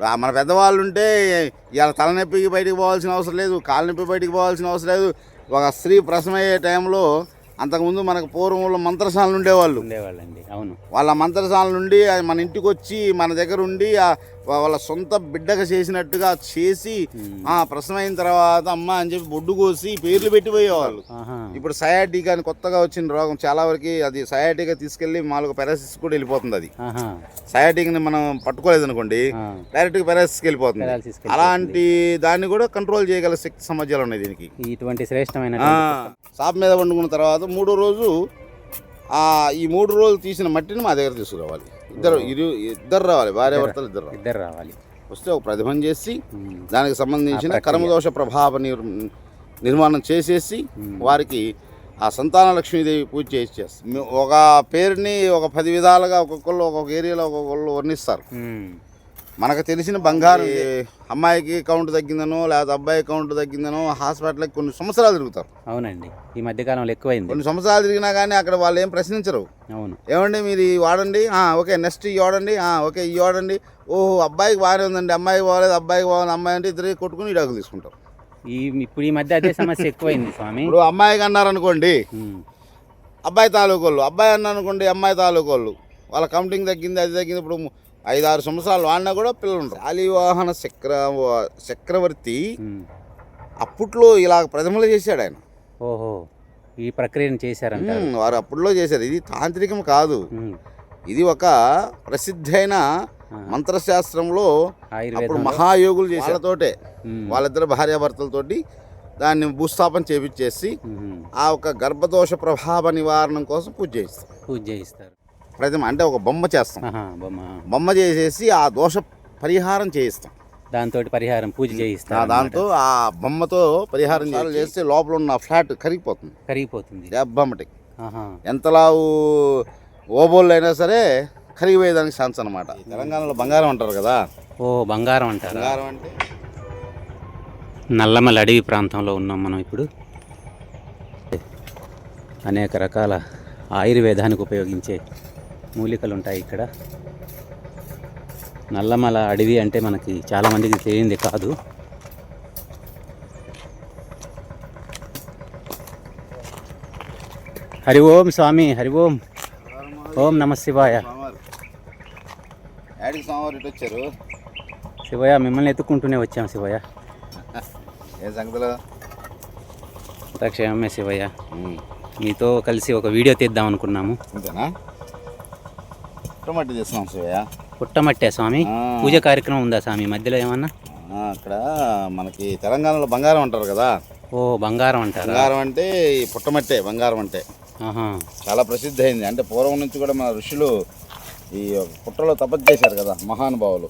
మన పెద్దవాళ్ళు ఉంటే ఇవాళ తలనొప్పికి బయటికి పోవాల్సిన అవసరం లేదు కాళ్ళ నొప్పి బయటికి పోవాల్సిన అవసరం లేదు. ఒక స్త్రీ ప్రసవమయ్యే టైంలో అంతకుముందు మనకు పూర్వంలో మంత్రశాలలు ఉండేవాళ్ళు. ఉండేవాళ్ళండి అవును. వాళ్ళ మంత్రశాల నుండి మన ఇంటికి వచ్చి మన దగ్గర ఉండి వాళ్ళ సొంత బిడ్డగా చేసినట్టుగా చేసి ఆ ప్రసవం అయిన తర్వాత అమ్మ అని చెప్పి బొడ్డు కోసి పేర్లు పెట్టిపోయేవాళ్ళు. ఇప్పుడు సయాటికా అని కొత్తగా వచ్చిన రోగం చాలా వరకు అది సయాటికా తీసుకెళ్ళి మామూలుగా పెరాసిస్ కూడా వెళ్ళిపోతుంది అది. ఆహా. సయాటిక్ని మనం పట్టుకోలేదు అనుకోండి ఆ. డైరెక్ట్గా పెరాసిస్కి వెళ్ళిపోతుంది. అలాంటి దాన్ని కూడా కంట్రోల్ చేయగల శక్తి సమాజాలు ఉన్నాయి దీనికి. ఇటువంటి శ్రేష్టమైన సాప్ మీద వండుకున్న తర్వాత మూడో రోజు ఆ ఈ మూడు రోజులు తీసిన మట్టిని మా దగ్గర తీసుకురావాలి. ఇద్దరు ఇరు ఇద్దరు రావాలి భార్య భర్తలు ఇద్దరు రావాలి ఇద్దరు రావాలి వస్తే ఒక ప్రతిభం చేసి. దానికి సంబంధించిన. కర్మదోష ప్రభావ నిర్ నిర్మాణం చేసేసి. వారికి ఆ సంతాన లక్ష్మీదేవి పూజ చేసి ఒక పేరుని ఒక పది విధాలుగా ఒక్కొక్కళ్ళు ఒక్కొక్క ఏరియాలో ఒక్కొక్కళ్ళు వర్ణిస్తారు. మనకు తెలిసిన బంగారం అమ్మాయికి కౌంట్ తగ్గిందనో లేకపోతే అబ్బాయి కౌంట్ తగ్గిందనో హాస్పిటల్కి కొన్ని సంవత్సరాలు తిరుగుతారు. అవునండి. ఈ మధ్యకాలంలో ఎక్కువైంది. కొన్ని సంవత్సరాలు తిరిగినా కానీ అక్కడ వాళ్ళు ఏం ప్రశ్నించరు. అవును. ఏమండి మీరు ఇది వాడండి? ఓకే నెక్స్ట్ ఇవి వాడండి? ఓకే ఇవి వాడండి. ఓహో అబ్బాయికి బాగానే ఉందండి. అమ్మాయికి బాగాలేదు అబ్బాయికి బాగుంది అమ్మాయి అంటే ఇద్దరు కొట్టుకుని ఇడాకులు తీసుకుంటారు. ఈ ఇప్పుడు ఈ మధ్య అదే సమస్య ఎక్కువైంది స్వామి. ఇప్పుడు అమ్మాయికి అన్నారనుకోండి. అబ్బాయి తాలూకోళ్ళు అబ్బాయి అన్నారనుకోండి అమ్మాయి తాలూకోళ్ళు వాళ్ళ కౌంటింగ్ తగ్గింది అది తగ్గింది ఇప్పుడు ఐదు ఆరు సంవత్సరాలు వాడినా కూడా పిల్లలు ఉంటారు శాలివాహన చక్ర చక్రవర్తి. అప్పట్లో ఇలా ప్రథమలు చేశాడు ఆయన ఓహో ఈ ప్రక్రియను ఉమ్, వారు అప్పట్లో చేశారు ఇది తాంత్రికం కాదు. ఇది ఒక ప్రసిద్ధైన. మంత్రశాస్త్రంలో అప్పుడు మహాయోగులు ఉమ్. వాళ్ళిద్దరు భార్యాభర్తలతోటి దాన్ని భూస్థాపన చేపించేసి. ఆ ఒక గర్భదోష ప్రభావ నివారణం కోసం పూజ చేయిస్తాం పూజ చేయిస్తారు ప్రతిమ అంటే ఒక బొమ్మ చేస్తాం. బొమ్మ. బొమ్మ చేసేసి ఆ దోష పరిహారం చేయిస్తాం. దాంతో పరిహారం పూజ ఆ చేయిస్తారు దాంతో ఆ బొమ్మతో పరిహారం చేసి- చేస్తే లోపల ఉన్న ఫ్లాట్ కరిగిపోతుంది. కరిగిపోతుంది. దెబ్బమ్మటి ఆహా. ఎంతలావు ఓబోళ్ళు అయినా సరే కరిగిపోయేదానికి ఛాన్స్ అనమాట తెలంగాణలో బంగారం అంటారు కదా. ఓ బంగారం అంటారా? బంగారం అంటే? నల్లమల అడవి ప్రాంతంలో ఉన్నాం మనం ఇప్పుడు. అనేక రకాల ఆయుర్వేదానికి ఉపయోగించే మూలికలు ఉంటాయి ఇక్కడ. నల్లమల అడవి అంటే మనకి చాలామందికి తెలియంది కాదు. హరి ఓం స్వామి హరి ఓం. ఓం నమ శివాయ. వచ్చారు? శివయ్య మిమ్మల్ని ఎత్తుకుంటూనే వచ్చాం శివయ్య. ఏ సంగతిలో? దక్షమే శివయ్య. మీతో కలిసి ఒక వీడియో తీద్దాం అనుకున్నాము. అంతేనా? టమాటీ తీస్తున్నాం శివయ్య. పుట్టమట్టే స్వామి. పూజ కార్యక్రమం ఉందా స్వామి? మధ్యలో ఏమన్నా? అక్కడ మనకి తెలంగాణలో బంగారం అంటారు కదా. ఓ బంగారం అంటారా? బంగారం అంటే ఈ పుట్టమట్టే బంగారం అంటే. చాలా ప్రసిద్ధి అయింది అంటే పూర్వం నుంచి కూడా మన ఋషులు ఈ పుట్టలో తపస్సు చేశారు కదా మహానుభావులు.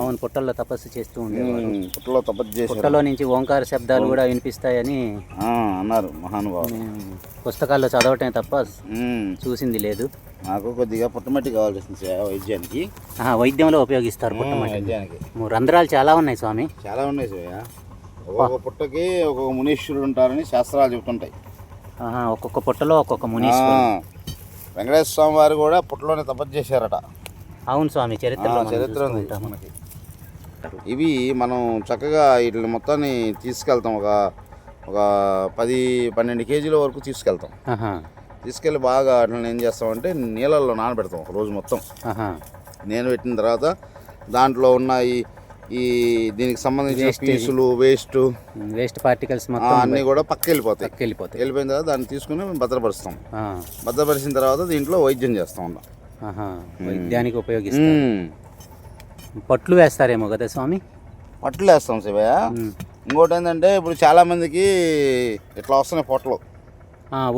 అవును పుట్టల్లో తపస్సు చేస్తూ ఉండేవారు. పుట్టలో తపస్సు చేశారు. పుట్టలో నుంచి ఓంకార శబ్దాలు కూడా వినిపిస్తాయని అన్నారు మహానుభావులు. పుస్తకాల్లో చదవటం తప్ప చూసింది లేదు. నాకు కొద్దిగా పుట్టమట్టి కావాల్సి వస్తుంది వైద్యానికి. వైద్యంలో ఉపయోగిస్తారు పుట్టమట్టి వైద్యానికి. రంధ్రాలు చాలా ఉన్నాయి స్వామి. చాలా ఉన్నాయి శివయ్య ఒక్కొక్క పుట్టకి ఒక్కొక్క మునీశ్వరుడు ఉంటారని శాస్త్రాలు చెబుతుంటాయి. ఒక్కొక్క పుట్టలో ఒక్కొక్క ఆ, మునీశ్వరు వెంకటేశ్వర స్వామి వారు కూడా పుట్టలోనే తపస్సు చేశారట. అవును స్వామి మనం చరిత్ర ఉంది. మనకి. ఇవి మనం చక్కగా వీటిని మొత్తాన్ని తీసుకెళ్తాం ఒక ఒక పది పన్నెండు కేజీల వరకు తీసుకెళ్తాం. తీసుకెళ్ళి బాగా వాటిని ఏం చేస్తామంటే నీళ్ళల్లో నానబెడతాం ఒక రోజు మొత్తం. నేను పెట్టిన తర్వాత దాంట్లో ఉన్న ఈ ఈ దీనికి సంబంధించిన. పీసులు వేస్ట్ వేస్ట్ పార్టికల్స్ అన్నీ కూడా పక్క వెళ్ళిపోతాయి వెళ్ళిపోతాయి వెళ్ళిపోయిన తర్వాత దాన్ని తీసుకుని భద్రపరుస్తాం. ఆ, భద్రపరిచిన తర్వాత దీంట్లో వైద్యం చేస్తూ ఉంటాం. వైద్యానికి ఉపయోగిస్తారు. మ్మ్. పట్లు వేస్తారేమో కదా స్వామి? పట్లు వేస్తాం శివయ్య. ఇంకోటి ఏంటంటే ఇప్పుడు చాలా మందికి ఇట్లా వస్తున్నాయి పొట్టలు. ఆ,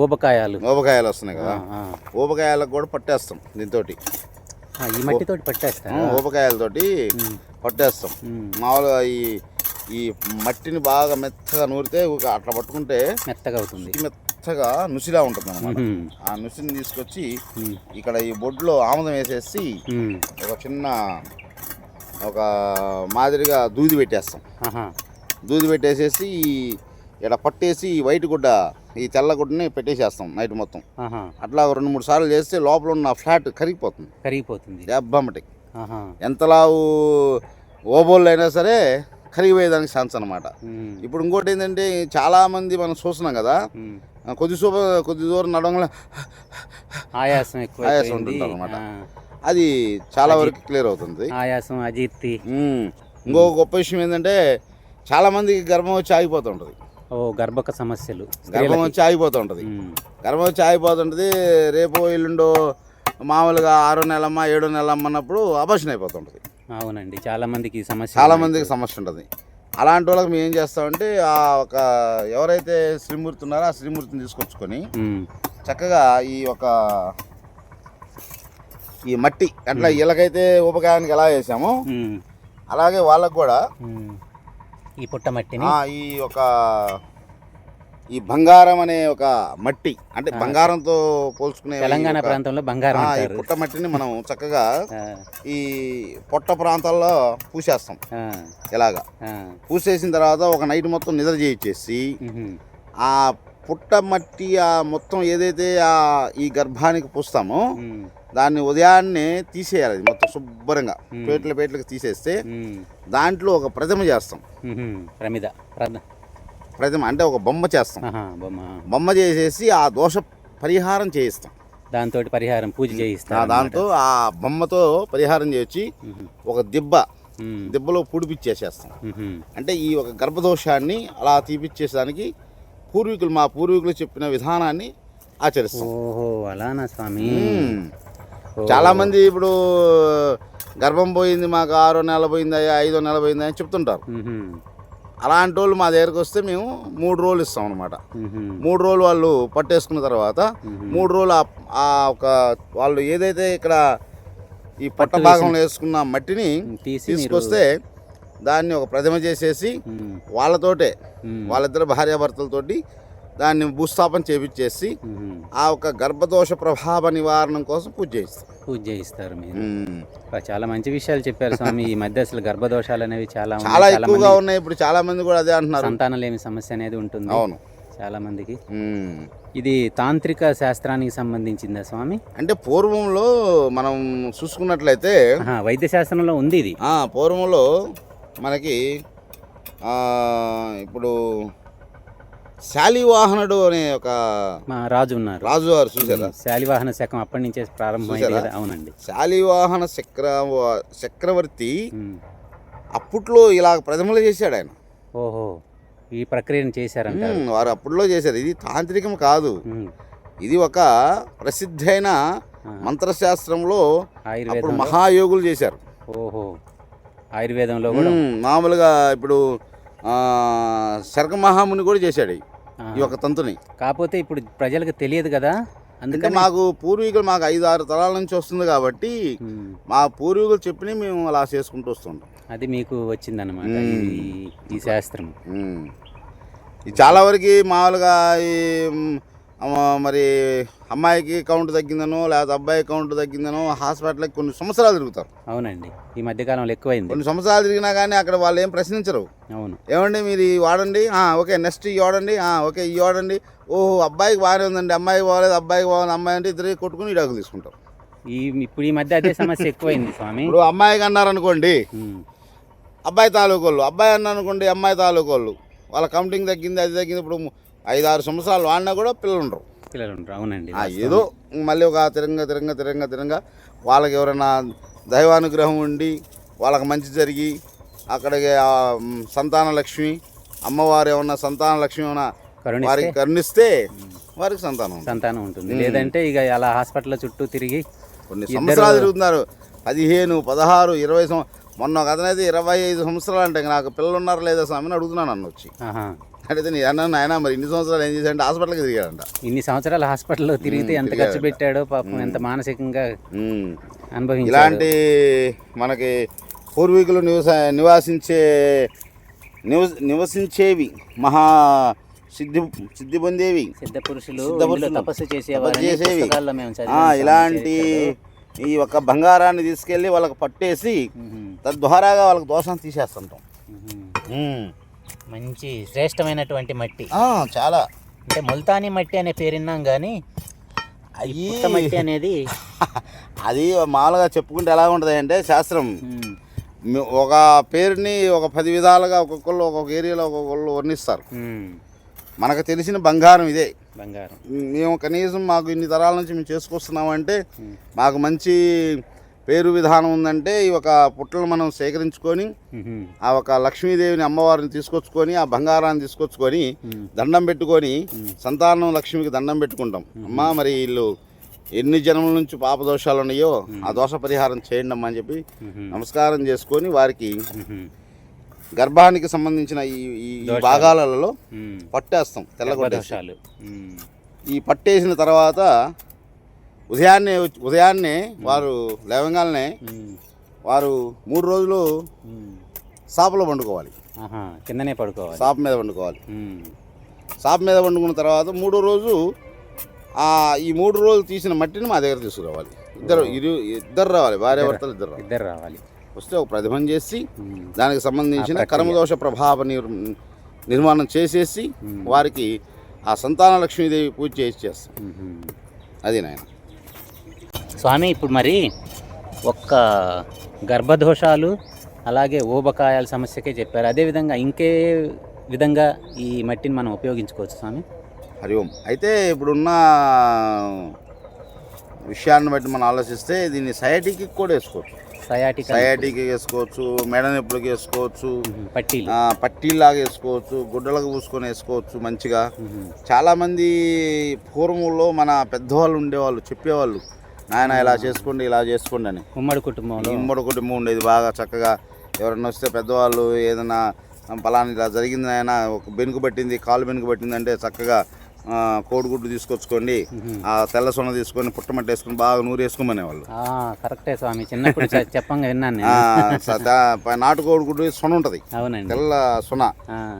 ఊబకాయాలు. ఊబకాయలు వస్తున్నాయి కదా. ఊబకాయలకు కూడా పట్టేస్తాం దీంతో ఈ మట్టితోటి పట్టేస్తారా? ఊబకాయలతోటి పట్టేస్తాం. మామూలుగా ఈ ఈ మట్టిని బాగా మెత్తగా నూరితే అట్లా పట్టుకుంటే మెత్తగా అవుతుంది. మెత్తగా నుసిలా ఉంటుంది అనమాట ఆ నుసిని తీసుకొచ్చి ఇక్కడ ఈ బొడ్లో ఆముదం వేసేసి. ఒక చిన్న ఒక మాదిరిగా దూది పెట్టేస్తాం. దూది పెట్టేసేసి ఇక్కడ పట్టేసి వైట్ గుడ్డ ఈ తెల్ల గుడ్డని పెట్టేసేస్తాం నైట్ మొత్తం. అట్లా రెండు మూడు సార్లు చేస్తే లోపల ఉన్న ఫ్లాట్ కరిగిపోతుంది. కరిగిపోతుంది. దెబ్బమ్మటి ఆహా. ఎంతలావు ఓబోళ్ళు అయినా సరే కరిగిపోయేదానికి ఛాన్స్ అనమాట ఇప్పుడు ఇంకోటి ఏంటంటే చాలామంది మనం చూస్తున్నాం కదా. ఆ, కొద్ది దూరం నడవడం ఆయాసం ఎక్కువ ఆయాసం ఉంటుందన్నమాట. ఆ, అది చాలా వరకు క్లియర్ అవుతుంది. ఆయాసం అజీర్తి. ఇంకో గొప్ప విషయం ఏంటంటే చాలా మందికి గర్భం వచ్చి ఆగిపోతుంటది ఓ గర్భక సమస్యలు. గర్భం. వచ్చి ఆగిపోతుంటది ఉమ్, గర్భం వచ్చి ఆగిపోతుంటది రేపు ఎల్లుండో మామూలుగా ఆరో నెలమ్మ ఏడో నెలమ్మ అన్నప్పుడు అబర్షన్ అయిపోతుంటది అవునండి. చాలా మందికి సమస్య చాలా. మందికి సమస్య ఉంటుంది. అలాంటి వాళ్ళకి మేము ఏం చేస్తామంటే ఆ ఒక ఎవరైతే శ్రీమూర్తి ఉన్నారో ఆ శ్రీమూర్తిని తీసుకొచ్చుకొని చక్కగా ఈ ఒక ఈ మట్టి అట్లా వీళ్ళకైతే ఉపకారానికి ఎలా వేసామో ఉమ్, అలాగే వాళ్ళకు కూడా. ఈ పుట్ట మట్టిని. ఆ, ఈ ఒక ఈ బంగారం అనే ఒక మట్టి అంటే బంగారంతో పోల్చుకునే తెలంగాణ ప్రాంతంలో బంగారం ఈ పుట్ట మట్టిని మనం చక్కగా ఈ పొట్ట ప్రాంతాల్లో పూసేస్తాం. ఇలాగా పూసేసిన తర్వాత ఒక నైట్ మొత్తం నిద్ర చేయించేసి ఆ పుట్ట మట్టి ఆ మొత్తం ఏదైతే ఆ ఈ గర్భానికి పూస్తామో దాన్ని ఉదయాన్నే తీసేయాలి అది మొత్తం శుభ్రంగా. పేట్ల పేట్లకు తీసేస్తే దాంట్లో ఒక ప్రతిమ చేస్తాం. ప్రమిద. ప్రతిమ అంటే ఒక బొమ్మ చేస్తాం. బొమ్మ. బొమ్మ చేసేసి ఆ దోష పరిహారం చేయిస్తాం. దాంతో పరిహారం పూజ ఆ చేయిస్తారు దాంతో ఆ బొమ్మతో పరిహారం ఉహుం, ఒక దిబ్బ దిబ్బలో పుడిపిచ్చేసేస్తాం. అంటే ఈ ఒక గర్భదోషాన్ని అలా తీపిచ్చేసడానికి పూర్వీకులు మా పూర్వీకులు చెప్పిన విధానాన్ని ఆచరిస్తాం. ఓహో అలానా స్వామి? మ్మ్. ఓ. చాలా మంది ఇప్పుడు గర్భం పోయింది మాకు ఆరో నెల పోయింది ఐదో నెల పోయింది అని చెప్తుంటారు అలాంటి వాళ్ళు మా దగ్గరకు వస్తే మేము మూడు రోజులు ఇస్తాం అనమాట మూడు రోజులు వాళ్ళు పట్టేసుకున్న తర్వాత. మూడు రోజులు ఆ- ఒక వాళ్ళు ఏదైతే ఇక్కడ ఈ పట్ట భాగంలో వేసుకున్న మట్టిని తీసుకొస్తే దాన్ని ఒక ప్రతిమ చేసేసి వాళ్ళతోటే వాళ్ళిద్దరు భార్యాభర్తలతోటి దాన్ని భూస్థాపన చేపించేసి. ఆ ఒక గర్భదోష ప్రభావ నివారణం కోసం పూజ చేస్తాం పూజ చేయిస్తారు మీరు. చాలా మంచి విషయాలు చెప్పారు స్వామి. ఈ మధ్య అసలు గర్భదోషాలు అనేవి చాలా ఉన్నాయి. చాలా ఎక్కువగా ఉన్నాయి. ఇప్పుడు చాలా మంది కూడా అదే అంటున్నారు. సంతానం లేని సమస్య అనేది ఉంటుంది. అవును. చాలా మందికి. ఇది తాంత్రిక శాస్త్రానికి సంబంధించిందా స్వామి? అంటే పూర్వంలో మనం చూసుకున్నట్లయితే వైద్య శాస్త్రంలో ఉంది ఇది. ఆ, పూర్వంలో మనకి ఆ, ఇప్పుడు శాలివాహనుడు అనే ఒక రాజు ఉన్నారు. రాజు గారు చూసారా శాలివాహన శకం అప్పటి నుంచే ప్రారంభమైంది? కదా? అవునండి. శాలివాహన చక్ర చక్రవర్తి. అప్పట్లో ఇలా ప్రథమలు చేశాడు ఆయన. ఓహో ఈ ప్రక్రియను మ్మ్, వారు అప్పట్లో చేశారు. ఇది తాంత్రికం కాదు. ఇది ఒక ప్రసిద్ధైన. మంత్రశాస్త్రంలో అప్పుడు ఆయుర్వేదం మహాయోగులు చేశారు. ఓహో ఆయుర్వేదంలో కూడా? మామూలుగా ఇప్పుడు ఆ, శరక మహాముని కూడా చేశాడు. ఈ- ఒక తంతుని కాకపోతే ఇప్పుడు ప్రజలకు తెలియదు కదా అందుకని మాకు పూర్వీకులు మాకు ఐదు ఆరు తరాల నుంచి వస్తుంది కాబట్టి. మా పూర్వీకులు చెప్పినవి మేము అలా చేసుకుంటూ వస్తుంటాం అది మీకు వచ్చిందన్నమాట. ఈ- శాస్త్రం. ఇది చాలా వరకు మామూలుగా మరి అమ్మాయికి కౌంట్ తగ్గిందనో లేకపోతే అబ్బాయి కౌంట్ తగ్గిందనో హాస్పిటల్కి కొన్ని సంవత్సరాలు తిరుగుతారు. అవునండి. ఈ మధ్యకాలంలో ఎక్కువైంది. కొన్ని సంవత్సరాలు తిరిగినా కానీ అక్కడ వాళ్ళు ఏం ప్రశ్నించరు. అవును. ఏమండి మీరు ఈ వాడండి? ఓకే నెక్స్ట్ ఈ వాడండి? ఓకే ఈ వాడండి. ఓహో అబ్బాయికి బాగానే ఉందండి. అమ్మాయికి బాగాలేదు అబ్బాయికి బాగుంది అమ్మాయి అంటే ఇద్దరు కొట్టుకుని ఇడాకులు తీసుకుంటారు. ఈ ఇప్పుడు ఈ మధ్య అదే సమస్య ఎక్కువైంది స్వామి. ఇప్పుడు అమ్మాయికి అన్నారనుకోండి. అబ్బాయి తాలూకోళ్ళు అబ్బాయి అన్నారనుకోండి అమ్మాయి తాలూకోళ్ళు వాళ్ళ కౌంటింగ్ తగ్గింది అది తగ్గింది ఇప్పుడు ఐదు ఆరు సంవత్సరాలు వాడినా కూడా పిల్లలు ఉండరు పిల్లలు ఉంటారు అవునండి ఏదో మళ్ళీ ఒక తిరంగా తిరంగా తిరంగా తిరంగా వాళ్ళకి ఎవరైనా దైవానుగ్రహం ఉండి వాళ్ళకి మంచి జరిగి అక్కడికి సంతాన లక్ష్మి అమ్మవారు ఏమన్నా సంతాన లక్ష్మి ఏమన్నా వారికి కరుణిస్తే వారికి సంతానం. సంతానం ఉంటుంది. లేదంటే ఇక అలా హాస్పిటల్ చుట్టూ తిరిగి కొన్ని సంవత్సరాలు తిరుగుతున్నారు. పదిహేను పదహారు ఇరవై సంవ మొన్న ఒక అతనైతే ఇరవై ఐదు సంవత్సరాలు అంటే నాకు పిల్లలు ఉన్నారా లేదా స్వామి అని అడుగుతున్నాను నన్ను వచ్చి. ఆహా. అడిగితే నేను అన్నాను ఆయన మరి ఇన్ని సంవత్సరాలు ఏం చేశాడంటే హాస్పిటల్కి తిరిగాడంట ఇన్ని సంవత్సరాలు హాస్పిటల్లో తిరిగితే ఎంత ఖర్చు. పెట్టాడో పాపం ఎంత మానసికంగా. అనుభవించాడు ఇలాంటి మనకి పూర్వీకులు నివస నివాసించే నివస నివసించేవి మహా సిద్ధి సిద్ధి పొందేవి సిద్ధ పురుషులు. తపస్సు చేసేవి. ఇలాంటి. ఈ యొక్క బంగారాన్ని తీసుకెళ్ళి వాళ్ళకి పట్టేసి. తద్వారాగా వాళ్ళకి దోషం తీసేస్తుంటాం. మంచి శ్రేష్టమైనటువంటి మట్టి. చాలా. అంటే ముల్తానీ మట్టి అనే పేరు విన్నాం కానీ అయ్యి. మట్టి అనేది అది మామూలుగా చెప్పుకుంటే ఎలా ఉంటుంది అంటే శాస్త్రం. ఒక పేరుని ఒక పది విధాలుగా ఒక్కొక్కళ్ళు ఒక్కొక్క ఏరియాలో ఒక్కొక్కళ్ళు వర్ణిస్తారు. మనకు తెలిసిన బంగారం ఇదే. బంగారం. మేము కనీసం మాకు ఇన్ని తరాల నుంచి మేము చేసుకొస్తున్నామంటే మాకు మంచి పేరు విధానం ఉందంటే ఈ ఒక పుట్టలు మనం సేకరించుకొని ఆ ఒక లక్ష్మీదేవిని అమ్మవారిని తీసుకొచ్చుకొని ఆ బంగారాన్ని తీసుకొచ్చుకొని దండం పెట్టుకొని సంతానం లక్ష్మికి దండం పెట్టుకుంటాం. అమ్మా మరి వీళ్ళు ఎన్ని జన్మల నుంచి పాప దోషాలు ఉన్నాయో ఆ దోష పరిహారం చేయండి అమ్మా అని చెప్పి నమస్కారం చేసుకొని వారికి గర్భానికి సంబంధించిన ఈ ఈ. భాగాలలో పట్టేస్తాం ఉమ్, ఈ పట్టేసిన తర్వాత ఉదయాన్నే ఉదయాన్నే వారు లేవగానే వారు మూడు రోజులు సాపలో వండుకోవాలి కిందనే పడుకోవాలి. సాప మీద వండుకోవాలి సాప మీద వండుకున్న తర్వాత మూడో రోజు ఆ ఈ మూడు రోజులు తీసిన మట్టిని మా దగ్గర తీసుకురావాలి. ఇద్దరు ఇరు ఇద్దరు రావాలి భార్య భర్తలు ఇద్దరు ఇద్దరు రావాలి. వస్తే ఒక ప్రతిభం చేసి దానికి సంబంధించిన. కర్మదోష ప్రభావ నిర్ నిర్మాణం చేసేసి. వారికి ఆ సంతాన లక్ష్మీదేవి పూజ చేసి చేస్తాం. అది నాయన. స్వామి ఇప్పుడు మరి ఒక్క గర్భదోషాలు అలాగే ఊబకాయాల సమస్యకే చెప్పారు. అదేవిధంగా ఇంకే విధంగా ఈ మట్టిని మనం ఉపయోగించుకోవచ్చు స్వామి? హరి ఓం. అయితే ఇప్పుడున్న విషయాన్ని బట్టి మనం ఆలోచిస్తే దీన్ని సయాటికి కూడా వేసుకోవచ్చు. సయాటిక సయాటికి వేసుకోవచ్చు మెడ నొప్పులకి వేసుకోవచ్చు ఆ, పట్టీలాగా వేసుకోవచ్చు గుడ్డలకు పూసుకొని వేసుకోవచ్చు మంచిగా. చాలామంది పూర్వంలో మన పెద్దవాళ్ళు ఉండేవాళ్ళు చెప్పేవాళ్ళు నాయన ఇలా చేసుకోండి ఇలా చేసుకోండి అని. ఉమ్మడి కుటుంబంలో. ఉమ్మడి కుటుంబం ఉండేది బాగా చక్కగా ఎవరైనా వస్తే పెద్దవాళ్ళు ఏదైనా పలానా ఇలా జరిగింది నాయన ఒక బెనుకు పట్టింది కాలు బెనుకు పట్టింది అంటే చక్కగా కోడిగుడ్డు తీసుకొచ్చుకోండి. ఆ తెల్ల సొన తీసుకొని పుట్టమట్టి వేసుకొని బాగా నూరు వేసుకోమనేవాళ్ళు కరెక్టే స్వామి. చిన్నప్పుడు చెప్పంగా విన్నాను నాటు కోడిగుడ్డు సొన ఉంటుంది. అవునండి. తెల్ల సొన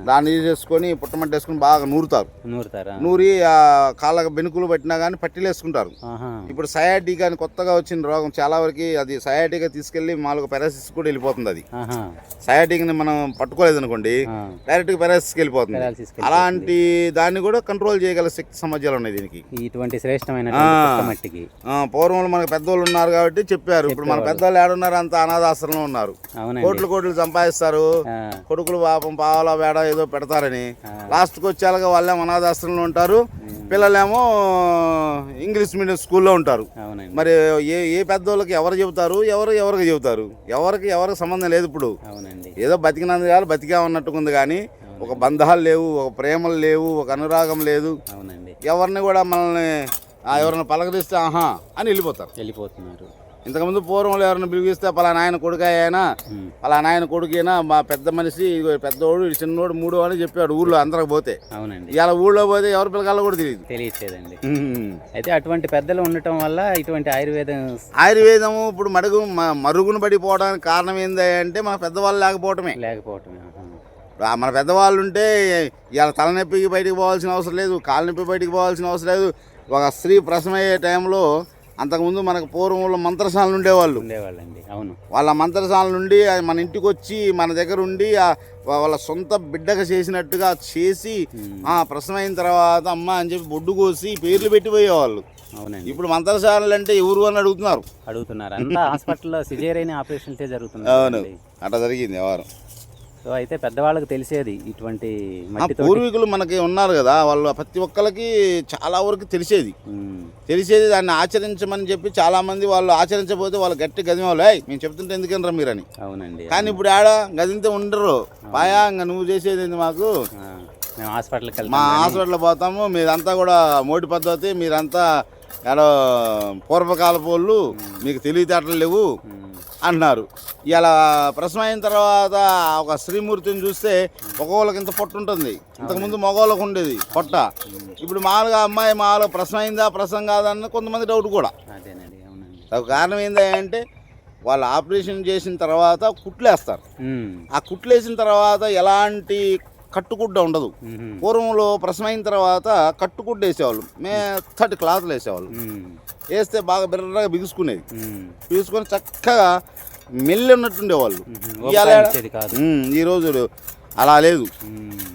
దాన్ని వేసుకొని పుట్టమట్టి వేసుకొని బాగా నూరుతారు. నూరుతారా? నూరి ఆ కాళ్ళకు బెనుకులు పట్టినా కానీ పట్టీలు వేసుకుంటారు ఇప్పుడు సయాటికా అని కొత్తగా వచ్చిన రోగం చాలా వరకు అది సయాటికా తీసుకెళ్ళి మామూలుగా పెరాసిస్ కూడా వెళ్ళిపోతుంది అది. ఆహా, సయాటిక్ని మనం పట్టుకోలేదు అనుకోండి ఆ, డైరెక్ట్గా పెరాసిస్కి వెళ్ళిపోతుంది. అలాంటి దాన్ని కూడా కంట్రోల్ చేయగల శక్తి సామర్థ్యాలు ఉన్నాయి దీనికి. ఇటువంటి శ్రేష్టమైన. మట్టికి. పూర్వంలో మనకు పెద్దోళ్ళు ఉన్నారు కాబట్టి చెప్పారు. ఇప్పుడు మన పెద్దోళ్ళు ఏడున్నారు అంత అనాథాశ్రమంలో ఉన్నారు. కోట్లు కోట్లు సంపాదిస్తారు. కొడుకులు పాపం పావలా వేడ ఏదో పెడతారని. లాస్ట్కి వచ్చేలాగా వాళ్ళేమో అనాథాశ్రమంలో ఉంటారు. పిల్లలేమో ఇంగ్లీష్ మీడియం స్కూల్లో ఉంటారు. మరి ఏ ఏ పెద్దోళ్ళకి ఎవరు చెబుతారు? ఎవరు ఎవరికి చెబుతారు? ఎవరికి ఎవరికి సంబంధం లేదు ఇప్పుడు. ఏదో బతికినందుకు కాదు బతికా ఉన్నట్టుకుంది కానీ ఒక బంధాలు లేవు ఒక ప్రేమలు లేవు ఒక అనురాగం లేదు. అవునండి. ఎవరిని కూడా మనల్ని ఆ, ఎవరిని పలకరిస్తే ఆహా అని వెళ్ళిపోతారు. వెళ్ళిపోతున్నారు. ఇంతకుముందు పూర్వంలో ఎవరిని పిలిపిస్తే పలానా ఆయన కొడుకు అయినా పలానా ఆయన కొడుకైనా మా పెద్ద మనిషి ఇదిగో పెద్దోడు చిన్నోడు మూడో అని చెప్పాడు ఊళ్ళో అందరికి పోతే. అవునండి. ఇవాళ ఊళ్ళో పోతే ఎవరి పిల్లకాల్లో కూడా తెలియదు. తెలియచేదండి అయితే అటువంటి పెద్దలు ఉండటం వల్ల ఇటువంటి ఆయుర్వేదం ఆయుర్వేదము ఇప్పుడు మడుగు మ- మరుగున పడిపోవడానికి కారణం ఏంది అంటే మన పెద్దవాళ్ళు లేకపోవటమే. లేకపోవటమే. మన పెద్దవాళ్ళు ఉంటే ఇవాళ తలనొప్పికి బయటికి పోవాల్సిన అవసరం లేదు కాళ్ళ నొప్పి బయటికి పోవాల్సిన అవసరం లేదు. ఒక స్త్రీ ప్రసవమయ్యే టైంలో అంతకుముందు మనకు పూర్వంలో మంత్రశాలలు ఉండేవాళ్ళు. ఉండేవాళ్ళండి అవును. వాళ్ళ మంత్రశాల నుండి మన ఇంటికి వచ్చి మన దగ్గర ఉండి వాళ్ళ సొంత బిడ్డగా చేసినట్టుగా చేసి ఆ ప్రసవమైన తర్వాత అమ్మ అని చెప్పి బొడ్డు కోసి పేర్లు పెట్టిపోయేవాళ్ళు. అవునండి. ఇప్పుడు మంత్రశాలలు అంటే ఎవరు అని అడుగుతున్నారు? అడుగుతున్నారు. అంతా హాస్పిటల్లో సిజేరియన్ ఆపరేషన్లే అవును. జరుగుతుంది అట్లా జరిగింది వ్యవహారం. సో అయితే పెద్దవాళ్ళకి తెలిసేది ఇటువంటి పూర్వీకులు మనకి ఉన్నారు కదా వాళ్ళు ప్రతి ఒక్కరికి చాలా వరకు తెలిసేది. తెలిసేది దాన్ని ఆచరించమని చెప్పి చాలా మంది వాళ్ళు ఆచరించకపోతే వాళ్ళు గట్టి గదిమే వాళ్ళు "ఏయ్, మేము చెప్తుంటే ఎందుకనరా మీరని? అవునండి కానీ ఇప్పుడు ఆడ గదింతే ఉండరు. పాయా ఇంకా నువ్వు చేసేది మాకు? మేము హాస్పిటల్కి మా హాస్పిటల్ పోతాము. మీరంతా కూడా మోటి పద్ధతి మీరంతా ఏడో పూర్వకాల పోళ్ళు మీకు తెలివితేటలు లేవు. ఉమ్, అంటున్నారు ఇలా ప్రసవం అయిన తర్వాత ఒక శ్రీమూర్తిని చూస్తే మగవాళ్ళకి ఇంత పొట్ట ఉంటుంది. ఇంతకుముందు మగవాళ్ళకు ఉండేది పొట్ట. ఇప్పుడు మామూలుగా అమ్మాయి మామూలుగా ప్రసవం అయిందా ప్రసవం కాదని కొంతమంది డౌట్ కూడా. దానికి కారణం ఏంటి అంటే వాళ్ళు ఆపరేషన్ చేసిన తర్వాత కుట్లేస్తారు. ఆ కుట్లేసిన తర్వాత ఎలాంటి కట్టుకుడ్డ ఉండదు. పూర్వంలో ప్రసవం అయిన తర్వాత కట్టుకుడ్డ వేసేవాళ్ళు. మెత్తటి క్లాత్లు వేసేవాళ్ళు. వేస్తే బాగా బిర్రగా బిగుసుకునేది. బిగుసుకొని చక్కగా మెల్లి ఉన్నట్టుండేవాళ్ళు ఈ రోజు అలా లేదు.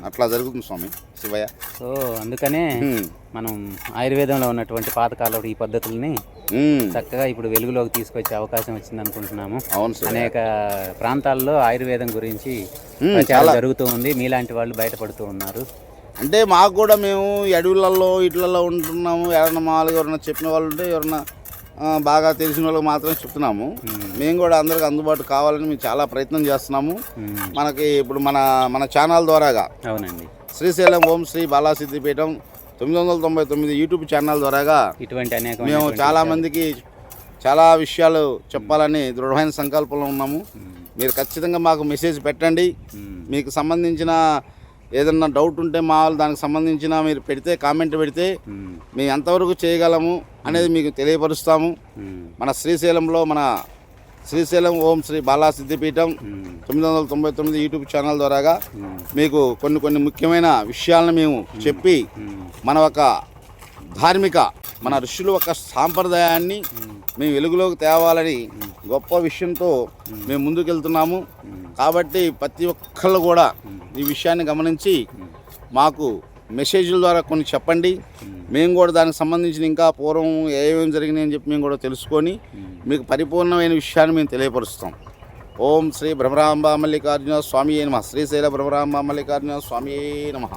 అట్లా జరుగుతుంది స్వామి శివయ్య. సో అందుకనే మనం ఆయుర్వేదంలో ఉన్నటువంటి పాతకాలం ఈ పద్ధతుల్ని చక్కగా ఇప్పుడు వెలుగులోకి తీసుకొచ్చే అవకాశం వచ్చింది అనుకుంటున్నాము. అవును అనేక ప్రాంతాల్లో ఆయుర్వేదం గురించి ప్రచారం జరుగుతూ ఉంది. మీలాంటి వాళ్ళు బయటపడుతూ ఉన్నారు. అంటే మాకు కూడా మేము అడవులలో ఇట్లలో ఉంటున్నాము. ఎవరన్నా మామూలుగా ఎవరన్నా చెప్పిన వాళ్ళు ఉంటే ఎవరన్నా ఆ, బాగా తెలిసిన వాళ్ళకి మాత్రమే చెప్తున్నాము. మేము. కూడా అందరికి అందుబాటు కావాలని మేము చాలా ప్రయత్నం చేస్తున్నాము. మనకి ఇప్పుడు మన మన ఛానల్ ద్వారాగా అవునండి. శ్రీశైలం ఓం శ్రీ బాలాసిద్ధిపీఠం తొమ్మిది వందల తొంభై తొమ్మిది యూట్యూబ్ ఛానల్ ద్వారాగా ఇటువంటి అనేక మేము చాలా మందికి చాలా విషయాలు చెప్పాలని దృఢమైన సంకల్పంలో ఉన్నాము. మీరు ఖచ్చితంగా మాకు మెసేజ్ పెట్టండి. మీకు సంబంధించిన ఏదన్నా డౌట్ ఉంటే మా వాళ్ళు దానికి సంబంధించిన మీరు పెడితే కామెంట్ పెడితే మేము. ఎంతవరకు చేయగలము అనేది మీకు తెలియపరుస్తాము. మన శ్రీశైలంలో మన శ్రీశైలం ఓం శ్రీ బాలా సిద్ధిపీఠం తొమ్మిది వందల తొంభై తొమ్మిది యూట్యూబ్ ఛానల్ ద్వారాగా మీకు కొన్ని కొన్ని ముఖ్యమైన విషయాలను మేము చెప్పి మన ఒక ధార్మిక మన ఋషులు ఒక సాంప్రదాయాన్ని మేము వెలుగులోకి తేవాలని గొప్ప విషయంతో మేము ముందుకెళ్తున్నాము. కాబట్టి ప్రతి ఒక్కళ్ళు కూడా ఈ విషయాన్ని గమనించి మాకు మెసేజ్ల ద్వారా కొన్ని చెప్పండి. మేము కూడా దానికి సంబంధించిన ఇంకా పూర్వం ఏమేమి జరిగినాయని చెప్పి మేము కూడా తెలుసుకొని మీకు పరిపూర్ణమైన విషయాన్ని మేము తెలియపరుస్తాం. ఓం శ్రీ భ్రమరాంబ మల్లికార్జున స్వామి నమ. శ్రీశైల భ్రమరాంబ మల్లికార్జున స్వామి నమ.